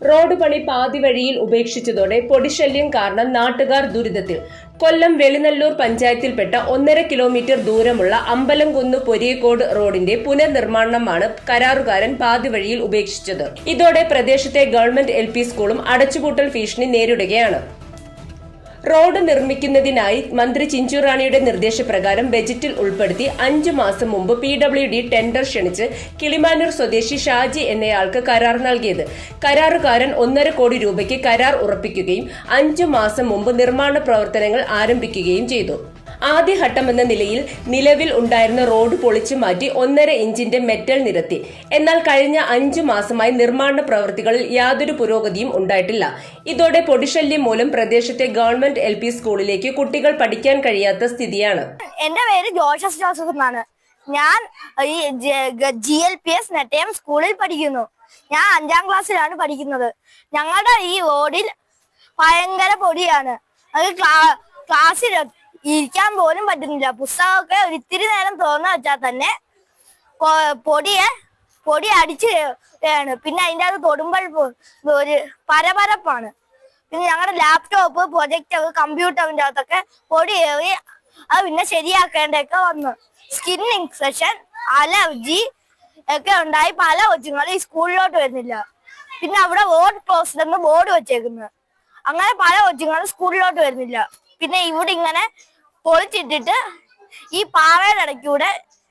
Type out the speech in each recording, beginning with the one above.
Road പണി പാതി വഴിയിൽ ഉപേക്ഷിച്ചതോടെ പൊടിശല്യം കാരണം നാട്ടുകാർ ദുരിതത്തിൽ. കൊല്ലം വെളിനല്ലൂർ പഞ്ചായത്തിൽപ്പെട്ട ഒന്നര കിലോമീറ്റർ ദൂരമുള്ള അമ്പലംകുന്ന് പൊരിയക്കോട് റോഡിന്റെ പുനർനിർമ്മാണമാണ് കരാറുകാരൻ പാതി വഴിയിൽ ഉപേക്ഷിച്ചത്. ഇതോടെ പ്രദേശത്തെ ഗവൺമെന്റ് എൽ സ്കൂളും അടച്ചുപൂട്ടൽ ഭീഷണി നേരിടുകയാണ്. റോഡ് നിർമ്മിക്കുന്നതിനായി മന്ത്രി ചിഞ്ചുറാണിയുടെ നിർദ്ദേശപ്രകാരം ബജറ്റിൽ ഉൾപ്പെടുത്തി അഞ്ചു മാസം മുമ്പ് പി ഡബ്ല്യു ഡി ടെൻഡർ ക്ഷണിച്ച് കിളിമാനൂർ സ്വദേശി ഷാജി എന്നയാൾക്ക് കരാർ നൽകിയത്. കരാറുകാരൻ ഒന്നര കോടി രൂപയ്ക്ക് കരാർ ഉറപ്പിക്കുകയും അഞ്ചു മാസം മുമ്പ് നിർമ്മാണ പ്രവർത്തനങ്ങൾ ആരംഭിക്കുകയും ചെയ്തു. ആദ്യഘട്ടമെന്ന നിലയിൽ നിലവിൽ ഉണ്ടായിരുന്ന റോഡ് പൊളിച്ചു മാറ്റി ഒന്നര ഇഞ്ചിന്റെ മെറ്റൽ നിരത്തി. എന്നാൽ കഴിഞ്ഞ അഞ്ചു മാസമായി നിർമ്മാണ പ്രവൃത്തികളിൽ യാതൊരു പുരോഗതിയും ഉണ്ടായിട്ടില്ല. ഇതോടെ പൊടിശല്യം മൂലം പ്രദേശത്തെ ഗവൺമെന്റ് എൽ സ്കൂളിലേക്ക് കുട്ടികൾ പഠിക്കാൻ കഴിയാത്ത സ്ഥിതിയാണ്. എന്റെ പേര് ജോഷസ് ജോസഫ് എന്നാണ്. ഞാൻ ഈ G L P S Nettayam സ്കൂളിൽ പഠിക്കുന്നു. ഞാൻ അഞ്ചാം ക്ലാസ്സിലാണ് പഠിക്കുന്നത്. ഞങ്ങളുടെ ഈ റോഡിൽ ഭയങ്കര പൊടിയാണ്. അത് ക്ലാ- ക്ലാസ്സിൽ ഇരിക്കാൻ പോലും പറ്റുന്നില്ല. പുസ്തകമൊക്കെ ഒരിത്തിരി നേരം തുറന്നു വെച്ചാൽ തന്നെ പൊടിയെ പൊടി അടിച്ച് ആണ് പിന്നെ അതിന്റെ അത് തൊടുമ്പോൾ ഒരു പരപരപ്പാണ്. പിന്നെ ഞങ്ങളുടെ ലാപ്ടോപ്പ് പ്രൊജക്റ്റ് കമ്പ്യൂട്ടറിന്റെ അകത്തൊക്കെ പൊടി ഏറി അത് പിന്നെ ശരിയാക്കേണ്ടൊക്കെ വന്നു. സ്കിൻ ഇൻഫെക്ഷൻ അലർജി ഒക്കെ ഉണ്ടായി പല കൊച്ചുങ്ങളും ഈ സ്കൂളിലോട്ട് വരുന്നില്ല. പിന്നെ അവിടെ വോട്ട് ക്ലോസ്ഡ് എന്ന് ബോർഡ് വെച്ചേക്കുന്നത് അങ്ങനെ പല കൊച്ചുങ്ങളും സ്കൂളിലോട്ട് വരുന്നില്ല. പിന്നെ ഇവിടെ ഇങ്ങനെ പൊളിച്ചിട്ടിട്ട് ഈ പാറയുടെ ഇടയ്ക്കൂടെ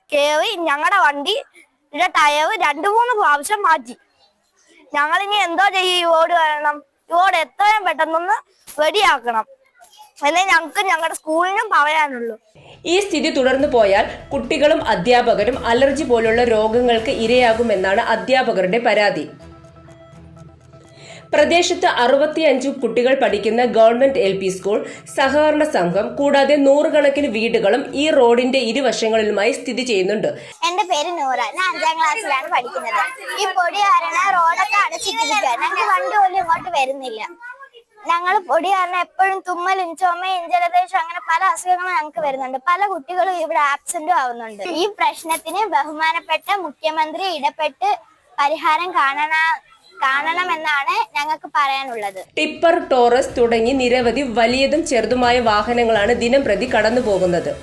കയറി ഞങ്ങളുടെ വണ്ടി ടയർ രണ്ടു മൂന്ന് പ്രാവശ്യം മാറ്റി. ഞങ്ങൾ ഇനി എന്തോ ചെയ്യും ഈ റോഡ് വരണം ഈ റോഡ് എത്രയും പെട്ടെന്നൊന്ന് റെഡിയാക്കണം. എന്നേ ഞങ്ങൾക്ക് ഞങ്ങളുടെ സ്കൂളിനും പറയാനുള്ളൂ. ഈ സ്ഥിതി തുടർന്നു പോയാൽ കുട്ടികളും അധ്യാപകരും അലർജി പോലുള്ള രോഗങ്ങൾക്ക് ഇരയാകുമെന്നാണ് അധ്യാപകരുടെ പരാതി. പ്രദേശത്ത് അറുപത്തിയഞ്ചു കുട്ടികൾ പഠിക്കുന്ന ഗവൺമെന്റ് എൽ പി സ്കൂൾ സഹകരണ സംഘം കൂടാതെ നൂറുകണക്കിന് വീടുകളും ഈ റോഡിന്റെ ഇരുവശങ്ങളിലുമായി സ്ഥിതി ചെയ്യുന്നുണ്ട്. എന്റെ പേര് നൂറ. ഞാൻ അഞ്ചാം ക്ലാസ്സിലാണ് പഠിക്കുന്നത്. ഈ പൊടി കാരണം റോഡൊക്കെ അടച്ചിട്ടിരിക്കുക വണ്ടി പോലും ഇങ്ങോട്ട് വരുന്നില്ല. ഞങ്ങൾ പൊടി കാരണം എപ്പോഴും തുമ്മലും ചുമയും ജലദോഷം അങ്ങനെ പല അസുഖങ്ങളും ഞങ്ങൾക്ക് വരുന്നുണ്ട്. പല കുട്ടികളും ഇവിടെ ആബ്സെന്റും ആവുന്നുണ്ട്. ഈ പ്രശ്നത്തിന് ബഹുമാനപ്പെട്ട മുഖ്യമന്ത്രി ഇടപെട്ട് പരിഹാരം കാണണ. കാണണമെന്നാണ് ഞങ്ങൾക്ക് പറയാനുള്ളത്. ടിപ്പർ ടോറസ് തുടങ്ങി നിരവധി വലിയതും ചെറുതുമായ വാഹനങ്ങളാണ് ദിനം പ്രതി കടന്നുപോകുന്നത്.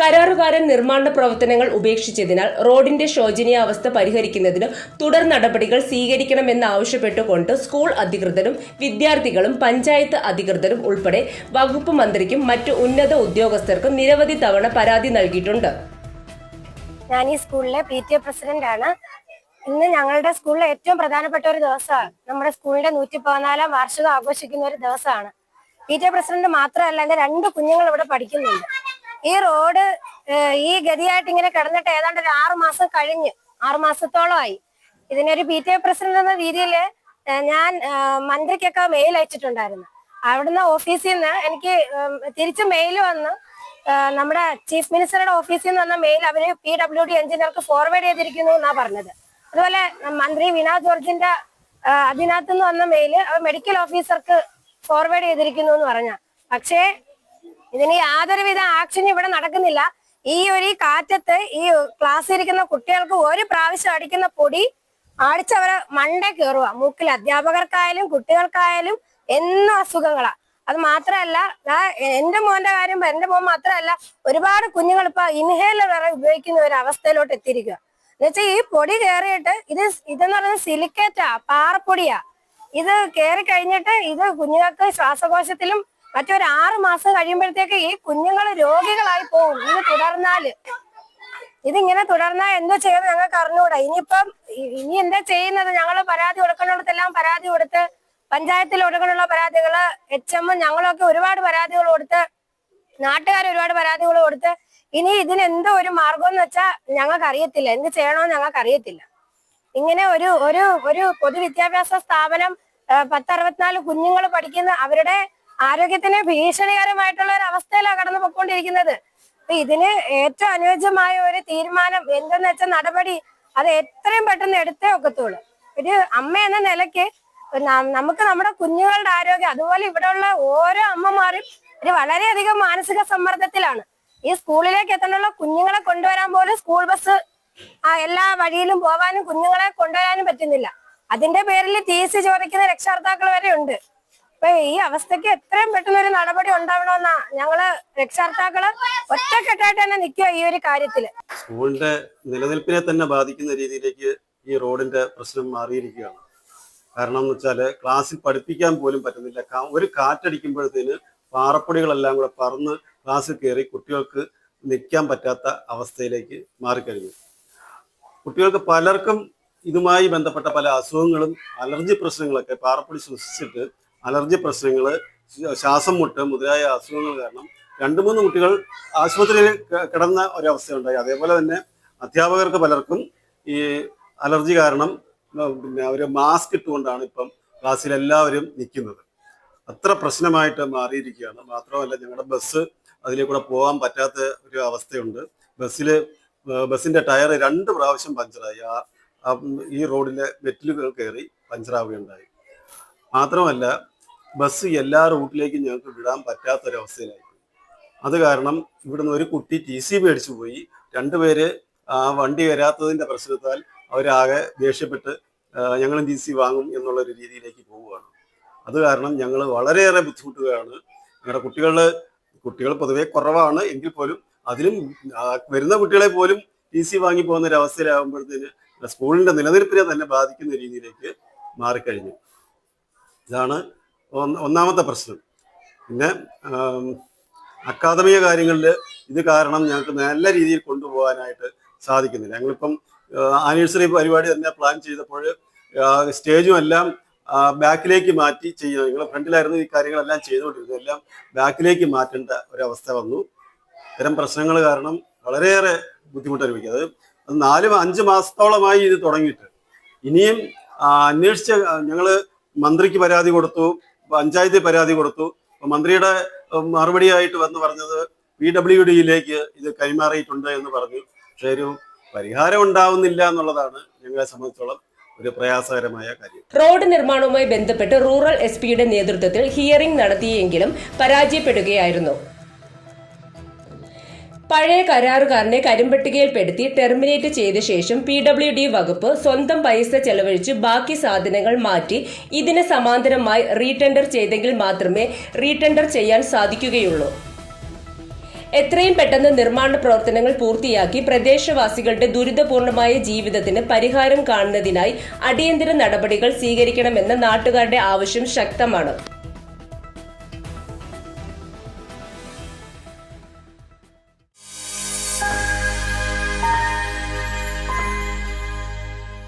കരാറുകാരൻ നിർമ്മാണ പ്രവർത്തനങ്ങൾ ഉപേക്ഷിച്ചതിനാൽ റോഡിന്റെ ശോചനീയാവസ്ഥ പരിഹരിക്കുന്നതിന് തുടർ നടപടികൾ സ്വീകരിക്കണമെന്നാവശ്യപ്പെട്ടുകൊണ്ട് സ്കൂൾ അധികൃതരും വിദ്യാർത്ഥികളും പഞ്ചായത്ത് അധികൃതരും ഉൾപ്പെടെ വകുപ്പ് മന്ത്രിക്കും മറ്റു ഉന്നത ഉദ്യോഗസ്ഥർക്കും നിരവധി തവണ പരാതി നൽകിയിട്ടുണ്ട്. ഞാൻ ഈ സ്കൂളിലെ പി ടി എ പ്രസിഡന്റ് ആണ് ഇന്ന് ഞങ്ങളുടെ സ്കൂളിലെ ഏറ്റവും പ്രധാനപ്പെട്ട ഒരു ദിവസമാണ്. നമ്മുടെ സ്കൂളിന്റെ നൂറ്റി പതിനാലാം വാർഷികം ആഘോഷിക്കുന്ന ഒരു ദിവസമാണ്. പി ടി പ്രസിഡന്റ് മാത്രമല്ല എന്റെ രണ്ട് കുഞ്ഞുങ്ങൾ ഇവിടെ പഠിക്കുന്നുണ്ട്. ഈ റോഡ് ഈ ഗതിയായിട്ട് ഇങ്ങനെ കിടന്നിട്ട് ഏതാണ്ട് ഒരു ആറു മാസം കഴിഞ്ഞ് ആറു മാസത്തോളമായി. ഇതിനൊരു പി ടി എ പ്രസിഡന്റ് എന്ന രീതിയിൽ ഞാൻ മന്ത്രിക്കൊക്കെ മെയിൽ അയച്ചിട്ടുണ്ടായിരുന്നു. അവിടുന്ന് ഓഫീസിൽ നിന്ന് എനിക്ക് തിരിച്ച് മെയിൽ വന്ന് നമ്മുടെ ചീഫ് മിനിസ്റ്ററുടെ ഓഫീസിൽ നിന്ന് വന്ന മെയിൽ അവർ പി ഡബ്ല്യു ഡി എഞ്ചിനീയർക്ക് ഫോർവേഡ് ചെയ്തിരിക്കുന്നു എന്നാ പറഞ്ഞത്. അതുപോലെ മന്ത്രി വീണ ജോർജിന്റെ അതിനകത്ത് നിന്ന് വന്ന മെയിൽ മെഡിക്കൽ ഓഫീസർക്ക് ഫോർവേഡ് ചെയ്തിരിക്കുന്നു എന്ന് പറഞ്ഞ. പക്ഷേ ഇതിന് യാതൊരുവിധ ആക്ഷൻ ഇവിടെ നടക്കുന്നില്ല. ഈ ഒരു കാറ്റത്ത് ഈ ക്ലാസ്സിൽ ഇരിക്കുന്ന കുട്ടികൾക്ക് ഒരു പ്രാവശ്യം അടിക്കുന്ന പൊടി അടിച്ചവരെ മണ്ട കയറുക മൂക്കിൽ അധ്യാപകർക്കായാലും കുട്ടികൾക്കായാലും എന്നും അസുഖങ്ങളാ. അത് മാത്രമല്ല എന്റെ മോന്റെ കാര്യം എന്റെ മോൻ മാത്രമല്ല ഒരുപാട് കുഞ്ഞുങ്ങൾ ഇപ്പൊ ഇൻഹേലർ വരെ ഉപയോഗിക്കുന്ന ഒരു അവസ്ഥയിലോട്ട് എത്തിയിരിക്കുക എന്നുവെച്ചാൽ ഈ പൊടി കയറിയിട്ട് ഇത് ഇതെന്ന് പറയുന്നത് സിലിക്കേറ്റാ പാറപ്പൊടിയാ. ഇത് കയറി കഴിഞ്ഞിട്ട് ഇത് കുഞ്ഞുങ്ങൾക്ക് ശ്വാസകോശത്തിലും മറ്റൊരു ആറ് മാസം കഴിയുമ്പോഴത്തേക്ക് ഈ കുഞ്ഞുങ്ങൾ രോഗികളായി പോകും ഇത് തുടർന്നാൽ. ഇതിങ്ങനെ തുടർന്നാൽ എന്തോ ചെയ്യുന്നത് ഞങ്ങൾക്ക് അറിഞ്ഞുകൂടാ ഇനിയിപ്പം ഇനി എന്താ ചെയ്യുന്നത്? ഞങ്ങൾ പരാതി കൊടുക്കുന്നിടത്തെല്ലാം പരാതി കൊടുത്ത് പഞ്ചായത്തിൽ കൊടുക്കാനുള്ള പരാതികൾ എച്ച് എമ്മും ഞങ്ങളൊക്കെ ഒരുപാട് പരാതികൾ കൊടുത്ത് നാട്ടുകാർ ഒരുപാട് പരാതികൾ കൊടുത്ത് ഇനി ഇതിന് എന്തോ ഒരു മാർഗം എന്ന് വെച്ചാൽ ഞങ്ങൾക്ക് അറിയത്തില്ല എന്ത് ചെയ്യണമെന്ന് ഞങ്ങൾക്ക് അറിയത്തില്ല ഇങ്ങനെ ഒരു ഒരു ഒരു പൊതുവിദ്യാഭ്യാസ സ്ഥാപനം പത്തറുപത്തിനാല് കുഞ്ഞുങ്ങൾ പഠിക്കുന്ന അവരുടെ ആരോഗ്യത്തിന് ഭീഷണികരമായിട്ടുള്ള ഒരു അവസ്ഥയിലാണ് കടന്നു പൊയ്ക്കൊണ്ടിരിക്കുന്നത് അപ്പൊ ഇതിന് ഏറ്റവും അനുയോജ്യമായ ഒരു തീരുമാനം എന്തെന്ന് വെച്ചാൽ നടപടി അത് എത്രയും പെട്ടെന്ന് എടുത്തേ ഒക്കത്തുള്ളൂ. ഒരു അമ്മ എന്ന നിലയ്ക്ക് നമുക്ക് നമ്മുടെ കുഞ്ഞുങ്ങളുടെ ആരോഗ്യം അതുപോലെ ഇവിടെയുള്ള ഓരോ അമ്മമാരും ഒരു വളരെയധികം മാനസിക സമ്മർദ്ദത്തിലാണ്. ഈ സ്കൂളിലേക്ക് എത്താനുള്ള കുഞ്ഞുങ്ങളെ കൊണ്ടുവരാൻ പോലും സ്കൂൾ ബസ് എല്ലാ വഴിയിലും പോവാനും കുഞ്ഞുങ്ങളെ കൊണ്ടുവരാനും പറ്റുന്നില്ല. അതിന്റെ പേരിൽ ടി സി ചോദിക്കുന്ന രക്ഷകർത്താക്കൾ വരെ ഉണ്ട്. അപ്പൊ ഈ അവസ്ഥക്ക് എത്രയും പെട്ടെന്ന് ഒരു നടപടി ഉണ്ടാവണമെന്നാ ഞങ്ങൾ രക്ഷകർത്താക്കൾ ഒറ്റക്കെട്ടായിട്ട് തന്നെ നിൽക്കുക ഈ ഒരു കാര്യത്തിൽ. സ്കൂളിന്റെ നിലനിൽപ്പിനെ തന്നെ ബാധിക്കുന്ന രീതിയിലേക്ക് ഈ റോഡിന്റെ പ്രശ്നം മാറിയിരിക്കുകയാണ്. കാരണം എന്ന് വെച്ചാൽ ക്ലാസ്സിൽ പഠിപ്പിക്കാൻ പോലും പറ്റുന്നില്ല. ഒരു കാറ്റടിക്കുമ്പോഴത്തേന് പാറപ്പൊടികളെല്ലാം കൂടെ പറന്ന് ക്ലാസ്സിൽ കയറി കുട്ടികൾക്ക് നിൽക്കാൻ പറ്റാത്ത അവസ്ഥയിലേക്ക് മാറിക്കഴിഞ്ഞു. കുട്ടികൾക്ക് പലർക്കും ഇതുമായി ബന്ധപ്പെട്ട പല അസുഖങ്ങളും അലർജി പ്രശ്നങ്ങളൊക്കെ പാറപ്പൊടി ശ്വസിച്ചിട്ട് അലർജി പ്രശ്നങ്ങൾ ശ്വാസം മുട്ട് മുതലായ അസുഖങ്ങൾ കാരണം രണ്ട് മൂന്ന് കുട്ടികൾ ആശുപത്രിയിൽ കിടന്ന ഒരവസ്ഥയുണ്ടായി. അതേപോലെ തന്നെ അധ്യാപകർക്ക് പലർക്കും ഈ അലർജി കാരണം പിന്നെ അവർ മാസ്ക് ഇട്ടുകൊണ്ടാണ് ഇപ്പം ക്ലാസ്സിൽ എല്ലാവരും നിൽക്കുന്നത്. അത്ര പ്രശ്നമായിട്ട് മാറിയിരിക്കുകയാണ്. മാത്രമല്ല ഞങ്ങളുടെ ബസ് അതിലെ കൂടെ പോകാൻ പറ്റാത്ത ഒരു അവസ്ഥയുണ്ട്. ബസ്സിൽ ബസ്സിന്റെ ടയർ രണ്ട് പ്രാവശ്യം പഞ്ചറായി. ആ ഈ റോഡിലെ മെറ്റിലുകൾ കയറി പഞ്ചറാവുകയുണ്ടായി. മാത്രമല്ല ബസ് എല്ലാ റൂട്ടിലേക്കും ഞങ്ങൾക്ക് വിടാൻ പറ്റാത്തൊരവസ്ഥയിലായി. അത് കാരണം ഇവിടുന്ന് ഒരു കുട്ടി ടി സി മേടിച്ചു പോയി. രണ്ടുപേര് ആ വണ്ടി വരാത്തതിന്റെ പ്രശ്നത്താൽ അവരാകെ ദേഷ്യപ്പെട്ട് ഞങ്ങളും ടി സി വാങ്ങും എന്നുള്ള ഒരു രീതിയിലേക്ക് പോവുകയാണ്. അത് കാരണം ഞങ്ങൾ വളരെയേറെ ബുദ്ധിമുട്ടുകയാണ്. ഞങ്ങളുടെ കുട്ടികൾ കുട്ടികൾ പൊതുവെ കുറവാണ്. എങ്കിൽ പോലും അതിലും വരുന്ന കുട്ടികളെ പോലും ടി സി വാങ്ങി പോകുന്ന ഒരു അവസ്ഥയിലാകുമ്പോഴത്തേന് സ്കൂളിന്റെ നിലനിൽപ്പിനെ തന്നെ ബാധിക്കുന്ന രീതിയിലേക്ക് മാറിക്കഴിഞ്ഞു. ഇതാണ് ഒന്നാമത്തെ പ്രശ്നം. പിന്നെ അക്കാദമിക കാര്യങ്ങളിൽ ഇത് കാരണം ഞങ്ങൾക്ക് നല്ല രീതിയിൽ കൊണ്ടുപോകാനായിട്ട് സാധിക്കുന്നില്ല. ഞങ്ങളിപ്പം ആനിവേഴ്സറി പരിപാടി തന്നെ പ്ലാൻ ചെയ്തപ്പോൾ സ്റ്റേജും എല്ലാം ബാക്കിലേക്ക് മാറ്റി ചെയ്യുക. നിങ്ങൾ ഫ്രണ്ടിലായിരുന്നു ഈ കാര്യങ്ങളെല്ലാം ചെയ്തുകൊണ്ടിരുന്നത്. എല്ലാം ബാക്കിലേക്ക് മാറ്റേണ്ട ഒരവസ്ഥ വന്നു. ഇത്തരം പ്രശ്നങ്ങൾ കാരണം വളരെയേറെ ബുദ്ധിമുട്ട് അനുഭവിക്കുക അത് നാല് അഞ്ച് മാസത്തോളമായി ഇത് തുടങ്ങിയിട്ട്. ഇനിയും അന്വേഷിച്ച് ഞങ്ങൾ മന്ത്രിക്ക് പരാതി കൊടുത്തു പഞ്ചായത്തിൽ പരാതി കൊടുത്തു. മന്ത്രിയുടെ മറുപടിയായിട്ട് വന്ന് പറഞ്ഞത് പി ഡബ്ല്യു ഡിയിലേക്ക് ഇത് കൈമാറിയിട്ടുണ്ട് എന്ന് പറഞ്ഞു. പക്ഷേ ഒരു പരിഹാരം ഉണ്ടാവുന്നില്ല എന്നുള്ളതാണ് ഞങ്ങളെ സംബന്ധിച്ചോളം ഒരു പ്രയാസകരമായ കാര്യം. റോഡ് നിർമ്മാണവുമായി ബന്ധപ്പെട്ട് റൂറൽ എസ് പിയുടെ നേതൃത്വത്തിൽ ഹിയറിംഗ് നടത്തിയെങ്കിലും പരാജയപ്പെടുകയായിരുന്നു. പഴയ കരാറുകാരനെ കരിമ്പട്ടികയിൽപ്പെടുത്തി ടെർമിനേറ്റ് ചെയ്ത ശേഷം പി ഡബ്ല്യു ഡി വകുപ്പ് സ്വന്തം പൈസ ചെലവഴിച്ച് ബാക്കി സാധനങ്ങൾ മാറ്റി ഇതിന് സമാന്തരമായി റീടെൻഡർ ചെയ്തെങ്കിൽ മാത്രമേ റീടെൻഡർ ചെയ്യാൻ സാധിക്കുകയുള്ളൂ. എത്രയും പെട്ടെന്ന് നിർമ്മാണ പ്രവർത്തനങ്ങൾ പൂർത്തിയാക്കി പ്രദേശവാസികളുടെ ദുരിതപൂർണമായ ജീവിതത്തിന് പരിഹാരം കാണുന്നതിനായി അടിയന്തര നടപടികൾ സ്വീകരിക്കണമെന്ന നാട്ടുകാരുടെ ആവശ്യം ശക്തമാണ്